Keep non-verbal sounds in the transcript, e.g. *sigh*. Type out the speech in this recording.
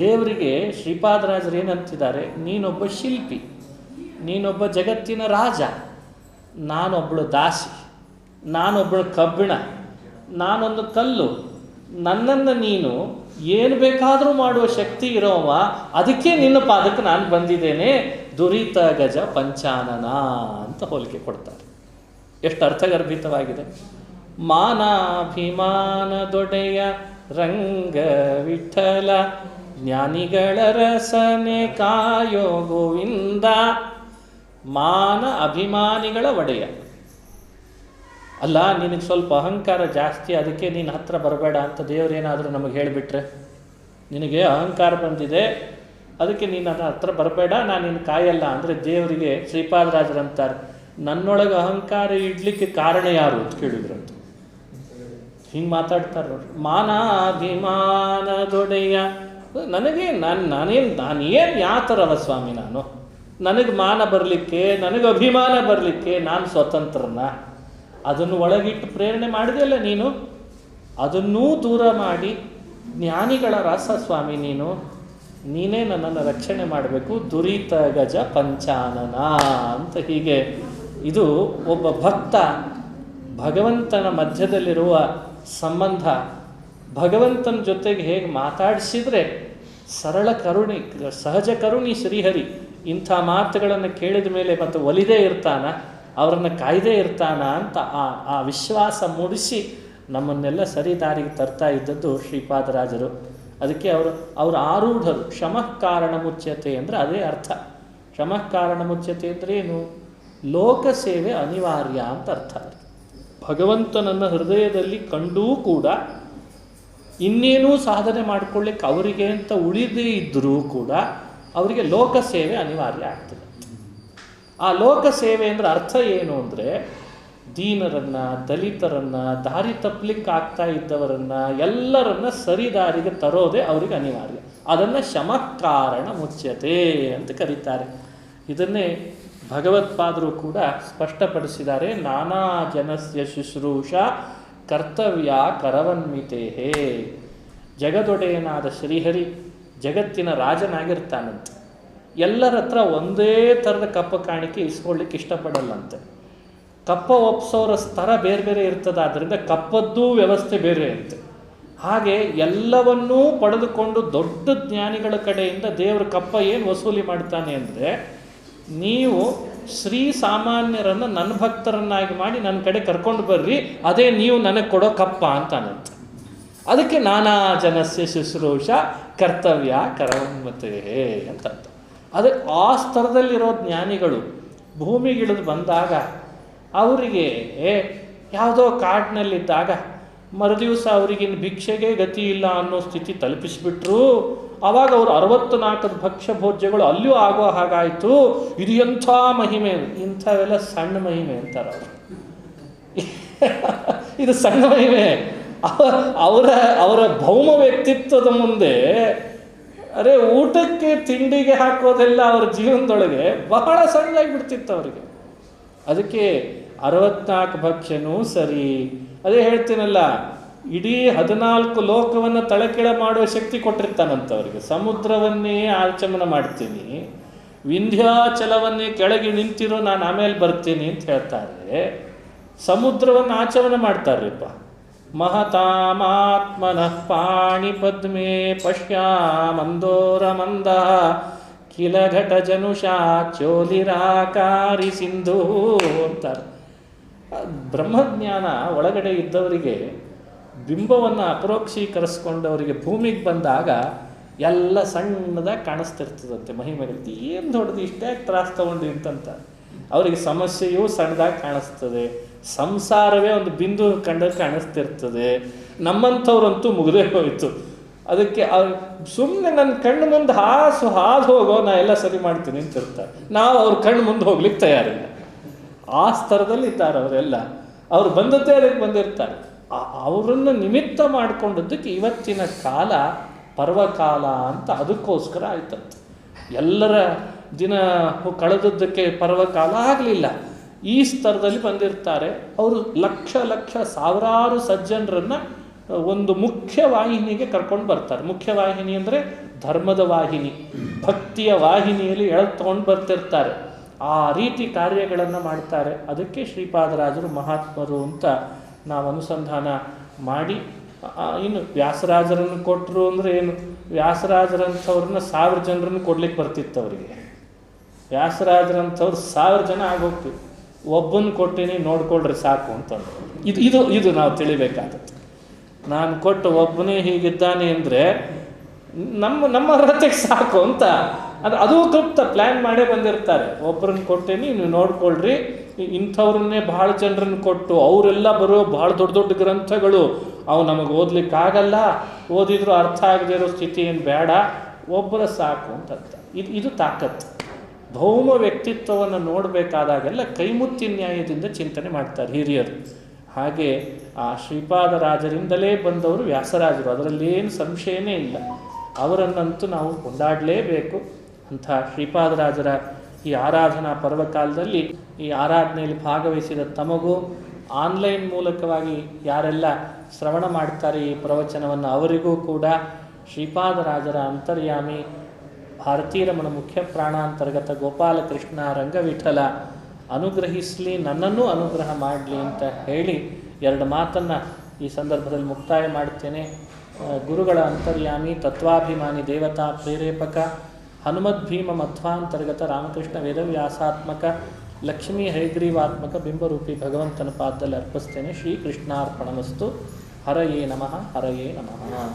ದೇವರಿಗೆ ಶ್ರೀಪಾದರಾಜರು ಏನಂತಿದ್ದಾರೆ? ನೀನೊಬ್ಬ ಶಿಲ್ಪಿ, ನೀನೊಬ್ಬ ಜಗತ್ತಿನ ರಾಜ ನಾನೊಬ್ಬಳು ದಾಸಿ ನಾನೊಬ್ಬಳು ಕಬ್ಬಿಣ, ನಾನೊಂದು ಕಲ್ಲು, ನನ್ನನ್ನು ನೀನು ಏನು ಬೇಕಾದರೂ ಮಾಡುವ ಶಕ್ತಿ ಇರೋವ, ಅದಕ್ಕೆ ನಿನ್ನ ಪಾದಕ್ಕೆ ನಾನು ಬಂದಿದ್ದೇನೆ. ದುರಿತ ಗಜ ಪಂಚಾನನ ಅಂತ ಹೋಲಿಕೆ ಕೊಡ್ತಾರೆ. ಎಷ್ಟು ಅರ್ಥಗರ್ಭಿತವಾಗಿದೆ. ಮಾನಾಭಿಮಾನದೊಡೆಯ ರಂಗ ವಿಠಲ ಜ್ಞಾನಿಗಳ ರಸನೆ ಕಾಯೋ ಗೋವಿಂದ, ಮಾನ ಅಭಿಮಾನಿಗಳ ಒಡೆಯ. ಅಲ್ಲ, ನಿನಗೆ ಸ್ವಲ್ಪ ಅಹಂಕಾರ ಜಾಸ್ತಿ, ಅದಕ್ಕೆ ನೀನು ಹತ್ರ ಬರಬೇಡ ಅಂತ ದೇವರೇನಾದರೂ ನಮಗೆ ಹೇಳಿಬಿಟ್ರೆ. ನಿನಗೆ ಅಹಂಕಾರ ಬಂದಿದೆ, ಅದಕ್ಕೆ ನೀನು ನನ್ನ ಹತ್ರ ಬರಬೇಡ, ನಾನು ನಿನ್ನ ಕಾಯಲ್ಲ ಅಂದರೆ ದೇವರಿಗೆ ಶ್ರೀಪಾದರಾಜರು ಅಂತಾರೆ. ನನ್ನೊಳಗೆ ಅಹಂಕಾರ ಇಡ್ಲಿಕ್ಕೆ ಕಾರಣ ಯಾರು ಅಂತ ಕೇಳಿದ್ರಂತ ಹಿಂಗೆ ಮಾತಾಡ್ತಾರೆ ಮಾನ ಮಾನಾಭಿಮಾನದೊಡೆಯ ನನಗೆ ನಾನು, ನಾನೇನು ನಾನೇನು ಯಾತರವ ಸ್ವಾಮಿ ನಾನು? ನನಗೆ ಮಾನ ಬರಲಿಕ್ಕೆ, ನನಗೆ ಅಭಿಮಾನ ಬರಲಿಕ್ಕೆ ನಾನು ಸ್ವತಂತ್ರನ? ಅದನ್ನು ಒಳಗಿಟ್ಟು ಪ್ರೇರಣೆ ಮಾಡಿದೆಯಲ್ಲ ನೀನು? ಅದನ್ನೂ ದೂರ ಮಾಡಿ ಜ್ಞಾನಿಗಳ ರಾಸ ಸ್ವಾಮಿ ನೀನು. ನೀನೇ ನನ್ನನ್ನು ರಕ್ಷಣೆ ಮಾಡಬೇಕು. ದುರಿತ ಗಜ ಪಂಚಾನನ ಅಂತ ಹೀಗೆ. ಇದು ಒಬ್ಬ ಭಕ್ತ ಭಗವಂತನ ಮಧ್ಯದಲ್ಲಿರುವ ಸಂಬಂಧ. ಭಗವಂತನ ಜೊತೆಗೆ ಹೇಗೆ ಮಾತಾಡಿಸಿದ್ರೆ ಸರಳ ಕರುಣಿ, ಸಹಜ ಕರುಣಿ ಶ್ರೀಹರಿ, ಇಂಥ ಮಾತುಗಳನ್ನು ಕೇಳಿದ ಮೇಲೆ ಮತ್ತು ಒಲಿದೇ ಇರ್ತಾನ, ಅವರನ್ನು ಕಾಯ್ದೇ ಇರ್ತಾನ ಅಂತ ಆ ಆ ವಿಶ್ವಾಸ ಮೂಡಿಸಿ ನಮ್ಮನ್ನೆಲ್ಲ ಸರಿ ದಾರಿಗೆ ತರ್ತಾ ಇದ್ದದ್ದು ಶ್ರೀಪಾದರಾಜರು. ಅದಕ್ಕೆ ಅವರು ಅವರು ಆರೂಢರು, ಶಮಃ ಕಾರಣ ಮುಚ್ಯತೆ ಅಂದರೆ ಅದೇ ಅರ್ಥ. ಶಮಃ ಕಾರಣ ಮುಚ್ಯತೆ ಅಂದರೆ ಏನು? ಲೋಕ ಸೇವೆ ಅನಿವಾರ್ಯ ಅಂತ ಅರ್ಥ. ಭಗವಂತನನ್ನು ಹೃದಯದಲ್ಲಿ ಕಂಡೂ ಕೂಡ ಇನ್ನೇನೂ ಸಾಧನೆ ಮಾಡಿಕೊಳ್ಳಿಕ್ಕೆ ಅವರಿಗೆ ಅಂತ ಉಳಿದೇ ಇದ್ದರೂ ಕೂಡ ಅವರಿಗೆ ಲೋಕ ಸೇವೆ ಅನಿವಾರ್ಯ ಆಗ್ತದೆ. ಆ ಲೋಕ ಸೇವೆ ಅಂದರೆ ಅರ್ಥ ಏನು ಅಂದರೆ ದೀನರನ್ನು, ದಲಿತರನ್ನು, ದಾರಿ ತಪ್ಪಲಿಕ್ಕೆ ಆಗ್ತಾ ಇದ್ದವರನ್ನ ಎಲ್ಲರನ್ನ ಸರಿ ದಾರಿಗೆ ತರೋದೇ ಅವರಿಗೆ ಅನಿವಾರ್ಯ. ಅದನ್ನು ಶಮಕಾರಣ ಮುಚ್ಚತೆ ಅಂತ ಕರೀತಾರೆ. ಇದನ್ನೇ ಭಗವತ್ಪಾದರು ಕೂಡ ಸ್ಪಷ್ಟಪಡಿಸಿದ್ದಾರೆ. ನಾನಾ ಜನಸ್ಯ ಶುಶ್ರೂಷ ಕರ್ತವ್ಯ ಕರವನ್ವಿತೇಹೇ. ಜಗದೊಡೆಯನಾದ ಶ್ರೀಹರಿ ಜಗತ್ತಿನ ರಾಜನಾಗಿರ್ತಾನಂತೆ. ಎಲ್ಲರ ಹತ್ರ ಒಂದೇ ಥರದ ಕಪ್ಪ ಕಾಣಿಕೆ ಇಸ್ಕೊಳ್ಳಿಕ್ಕೆ ಇಷ್ಟಪಡಲ್ಲಂತೆ. ಕಪ್ಪ ಒಪ್ಸೋರ ಸ್ತರ ಬೇರೆ ಬೇರೆ ಇರ್ತದೆ ಆದ್ದರಿಂದ ಕಪ್ಪದ್ದೂ ವ್ಯವಸ್ಥೆ ಬೇರೆ ಅಂತೆ. ಹಾಗೆ ಎಲ್ಲವನ್ನೂ ಪಡೆದುಕೊಂಡು ದೊಡ್ಡ ಜ್ಞಾನಿಗಳ ಕಡೆಯಿಂದ ದೇವರ ಕಪ್ಪ ಏನು ವಸೂಲಿ ಮಾಡ್ತಾನೆ ಅಂದರೆ, ನೀವು ಶ್ರೀ ಸಾಮಾನ್ಯರನ್ನು ನನ್ನ ಭಕ್ತರನ್ನಾಗಿ ಮಾಡಿ ನನ್ನ ಕಡೆ ಕರ್ಕೊಂಡು ಬರ್ರಿ, ಅದೇ ನೀವು ನನಗೆ ಕೊಡೋ ಕಪ್ಪ ಅಂತಾನಂತೆ ಅದಕ್ಕೆ ನಾನಾ ಜನಸ್ಯ ಶುಶ್ರೂಷ ಕರ್ತವ್ಯ ಕರಮತೆ ಅಂತ ಅದೇ ಆ ಸ್ತರದಲ್ಲಿರೋ ಜ್ಞಾನಿಗಳು ಭೂಮಿಗಿಳಿದು ಬಂದಾಗ ಅವರಿಗೆ ಯಾವುದೋ ಕಾಡಿನಲ್ಲಿದ್ದಾಗ ಮರುದಿವಸ ಅವರಿಗಿನ್ನು ಭಿಕ್ಷೆಗೆ ಗತಿ ಇಲ್ಲ ಅನ್ನೋ ಸ್ಥಿತಿ ತಲುಪಿಸಿಬಿಟ್ರು ಆವಾಗ ಅವರು ಅರವತ್ತು ನಾಲ್ಕದ ಭಕ್ಷ್ಯ ಭೋಜ್ಯಗಳು ಅಲ್ಲಿಯೂ ಆಗೋ ಹಾಗಾಯಿತು. ಇದು ಎಂಥ ಮಹಿಮೆ ಇಂಥವೆಲ್ಲ ಸಣ್ಣ ಮಹಿಮೆ ಅಂತಾರೆ ಅವರು. *laughs* ಇದು ಸಣ್ಣ ಮಹಿಮೆ. ಅವರ ಅವರ ಭೌಮ ವ್ಯಕ್ತಿತ್ವದ ಮುಂದೆ ಅರೆ ಊಟಕ್ಕೆ ತಿಂಡಿಗೆ ಹಾಕೋದೆಲ್ಲ ಅವರ ಜೀವನದೊಳಗೆ ಬಹಳ ಸಣ್ಣದಾಗಿ ಬಿಡ್ತಿತ್ತು ಅವರಿಗೆ. ಅದಕ್ಕೆ ಅರವತ್ನಾಲ್ಕು ಭಕ್ಷ್ಯನೂ ಸರಿ. ಅದೇ ಹೇಳ್ತೀನಲ್ಲ ಇಡೀ ಹದಿನಾಲ್ಕು ಲೋಕವನ್ನು ತಳಕೆಳ ಮಾಡುವ ಶಕ್ತಿ ಕೊಟ್ಟಿರ್ತಾನಂತ ಅವರಿಗೆ ಸಮುದ್ರವನ್ನೇ ಆಚಮನ ಮಾಡ್ತೀನಿ, ವಿಂಧ್ಯಾಚಲವನ್ನೇ ಕೆಳಗೆ ನಿಂತಿರೋ ನಾನು ಆಮೇಲೆ ಬರ್ತೀನಿ ಅಂತ ಹೇಳ್ತಾರೆ. ಸಮುದ್ರವನ್ನು ಆಚಮನ ಮಾಡ್ತಾರ್ರಿಪ್ಪ. ಮಹತಾಮಾತ್ಮನಃ ಪಾಣಿ ಪದ್ಮೆ ಪಶ್ಯಾಮಂದೋರ ಮಂದ ಕಿಲ ಘಟ ಜನುಷಾ ಚೋಲಿರಾಕಾರಿ ಸಿಂಧು ಅಂತಾರೆ. ಬ್ರಹ್ಮಜ್ಞಾನ ಒಳಗಡೆ ಇದ್ದವರಿಗೆ ಬಿಂಬವನ್ನು ಅಪರೋಕ್ಷೀಕರಿಸ್ಕೊಂಡವರಿಗೆ ಭೂಮಿಗೆ ಬಂದಾಗ ಎಲ್ಲ ಸಣ್ಣದಾಗಿ ಕಾಣಿಸ್ತಿರ್ತದಂತೆ ಮಹಿಮೆಗಳು ಏನು ದೊಡ್ಡದು, ಇಷ್ಟೇ ತ್ರಾಸ ತಗೊಂಡು ಅಂತಂತ ಅವರಿಗೆ ಸಮಸ್ಯೆಯೂ ಸಣ್ಣದಾಗಿ ಕಾಣಿಸ್ತದೆ. ಸಂಸಾರವೇ ಒಂದು ಬಿಂದು ಕಂಡ ಕಾಣಿಸ್ತಿರ್ತದೆ. ನಮ್ಮಂಥವ್ರಂತೂ ಮುಗಿದೇ ಹೋಯಿತು. ಅದಕ್ಕೆ ಸುಮ್ಮನೆ ನನ್ನ ಕಣ್ಣು ಮುಂದೆ ಹಾಸು ಹಾದು ಹೋಗೋ, ನಾ ಎಲ್ಲ ಸರಿ ಮಾಡ್ತೀನಿ ಅಂತ ಇರ್ತಾರೆ ನಾವು ಅವ್ರ ಕಣ್ಣು ಮುಂದೆ ಹೋಗ್ಲಿಕ್ಕೆ ತಯಾರಿಲ್ಲ. ಆ ಸ್ತರದಲ್ಲಿ ಇದ್ದಾರೆ ಅವರೆಲ್ಲ. ಅವ್ರು ಬಂದದ್ದೇ ಅದಕ್ಕೆ ಬಂದಿರ್ತಾರೆ. ಅವರನ್ನು ನಿಮಿತ್ತ ಮಾಡಿಕೊಂಡದ್ದಕ್ಕೆ ಇವತ್ತಿನ ಕಾಲ ಪರ್ವಕಾಲ ಅಂತ ಅದಕ್ಕೋಸ್ಕರ ಆಯ್ತಂತೆ ಎಲ್ಲರ ದಿನ ಕಳೆದದ್ದಕ್ಕೆ ಪರ್ವಕಾಲ ಆಗಲಿಲ್ಲ. ಈ ಸ್ತರದಲ್ಲಿ ಬಂದಿರ್ತಾರೆ. ಅವರು ಲಕ್ಷ ಲಕ್ಷ ಸಾವಿರಾರು ಸಜ್ಜನರನ್ನು ಒಂದು ಮುಖ್ಯ ವಾಹಿನಿಗೆ ಕರ್ಕೊಂಡು ಬರ್ತಾರೆ. ಮುಖ್ಯ ವಾಹಿನಿ ಅಂದರೆ ಧರ್ಮದ ವಾಹಿನಿ. ಭಕ್ತಿಯ ವಾಹಿನಿಯಲ್ಲಿ ಎಳೆದುಕೊಂಡು ಬರ್ತಿರ್ತಾರೆ. ಆ ರೀತಿ ಕಾರ್ಯಗಳನ್ನು ಮಾಡ್ತಾರೆ. ಅದಕ್ಕೆ ಶ್ರೀಪಾದರಾಜರು ಮಹಾತ್ಮರು ಅಂತ ನಾವು ಅನುಸಂಧಾನ ಮಾಡಿ ಇನ್ನು ವ್ಯಾಸರಾಜರನ್ನು ಕೊಟ್ಟರು ಅಂದರೆ ಏನು? ವ್ಯಾಸರಾಜರಂಥವ್ರನ್ನ ಸಾವಿರ ಜನರನ್ನು ಕೊಡ್ಲಿಕ್ಕೆ ಬರ್ತಿತ್ತು ಅವರಿಗೆ. ವ್ಯಾಸರಾಜರಂಥವ್ರು ಸಾವಿರ ಜನ ಆಗೋಗ್ತಿವಿ ಒಬ್ಬನ ಕೊಟ್ಟಿನಿ ನೋಡ್ಕೊಳ್ರಿ ಸಾಕು ಅಂತಂದು ಇದು ಇದು ಇದು ನಾವು ತಿಳಿಬೇಕಾದದ್ದು. ನಾನು ಕೊಟ್ಟು ಒಬ್ಬನೇ ಹೀಗಿದ್ದಾನೆ ಅಂದರೆ ನಮ್ಮ ನಮ್ಮ ಅರ್ಹತೆಗೆ ಸಾಕು ಅಂತ. ಅದು ಅದು ತೃಪ್ತ ಪ್ಲ್ಯಾನ್ ಮಾಡೇ ಬಂದಿರ್ತಾರೆ. ಒಬ್ಬರನ್ನು ಕೊಟ್ಟೇನಿ, ನೀವು ನೋಡ್ಕೊಳ್ರಿ. ಇಂಥವ್ರನ್ನೇ ಭಾಳ ಜನರನ್ನು ಕೊಟ್ಟು ಅವರೆಲ್ಲ ಬರೋ ಭಾಳ ದೊಡ್ಡ ದೊಡ್ಡ ಗ್ರಂಥಗಳು ಅವು ನಮಗೆ ಓದ್ಲಿಕ್ಕೆ ಆಗಲ್ಲ ಓದಿದ್ರು ಅರ್ಥ ಆಗದೇ ಇರೋ ಸ್ಥಿತಿ ಏನು ಬೇಡ. ಒಬ್ಬರ ಸಾಕು ಅಂತ ಇದು ಇದು ತಾಕತ್ತು. ಭೌಮ ವ್ಯಕ್ತಿತ್ವವನ್ನು ನೋಡಬೇಕಾದಾಗೆಲ್ಲ ಕೈಮುತ್ತಿ ನ್ಯಾಯದಿಂದ ಚಿಂತನೆ ಮಾಡ್ತಾರೆ ಹಿರಿಯರು. ಹಾಗೆ ಆ ಶ್ರೀಪಾದರಾಜರಿಂದಲೇ ಬಂದವರು ವ್ಯಾಸರಾಜರು. ಅದರಲ್ಲಿ ಏನು ಸಂಶಯನೇ ಇಲ್ಲ. ಅವರನ್ನಂತೂ ನಾವು ಕೊಂಡಾಡಲೇಬೇಕು. ಅಂಥ ಶ್ರೀಪಾದರಾಜರ ಈ ಆರಾಧನಾ ಪರ್ವಕಾಲದಲ್ಲಿ ಈ ಆರಾಧನೆಯಲ್ಲಿ ಭಾಗವಹಿಸಿದ ತಮಗೂ ಆನ್ಲೈನ್ ಮೂಲಕವಾಗಿ ಯಾರೆಲ್ಲ ಶ್ರವಣ ಮಾಡ್ತಾರೆ ಈ ಪ್ರವಚನವನ್ನು ಅವರಿಗೂ ಕೂಡ ಶ್ರೀಪಾದರಾಜರ ಅಂತರ್ಯಾಮಿ ಭಾರತೀರಮಣ ಮುಖ್ಯ ಪ್ರಾಣಾಂತರ್ಗತ ಗೋಪಾಲಕೃಷ್ಣ ರಂಗವಿಠಲ ಅನುಗ್ರಹಿಸಲಿ, ನನ್ನನ್ನು ಅನುಗ್ರಹ ಮಾಡಲಿ ಅಂತ ಹೇಳಿ ಎರಡು ಮಾತನ್ನು ಈ ಸಂದರ್ಭದಲ್ಲಿ ಮುಕ್ತಾಯ ಮಾಡ್ತೇನೆ ಗುರುಗಳ ಅಂತರ್ಯಾಮಿ, ತತ್ವಾಭಿಮಾನಿ, ದೇವತಾ, ಪ್ರೇರೇಪಕ ಹನುಮದ್ಭೀಮ ಮಧ್ವಾಂತರ್ಗತ ರಾಮಕೃಷ್ಣ ವೇದವ್ಯಾಸಾತ್ಮಕ ಲಕ್ಷ್ಮೀ ಹೈಗ್ರೀವಾತ್ಮಕ ಬಿಂಬರೂಪಿ ಭಗವಂತನ ಪಾದದಲ್ಲಿ ಅರ್ಪಿಸ್ತೇನೆ ಶ್ರೀಕೃಷ್ಣಾರ್ಪಣಮಸ್ತು. ಹರಯೇ ನಮಃ ಹರಯೇ ನಮಃ.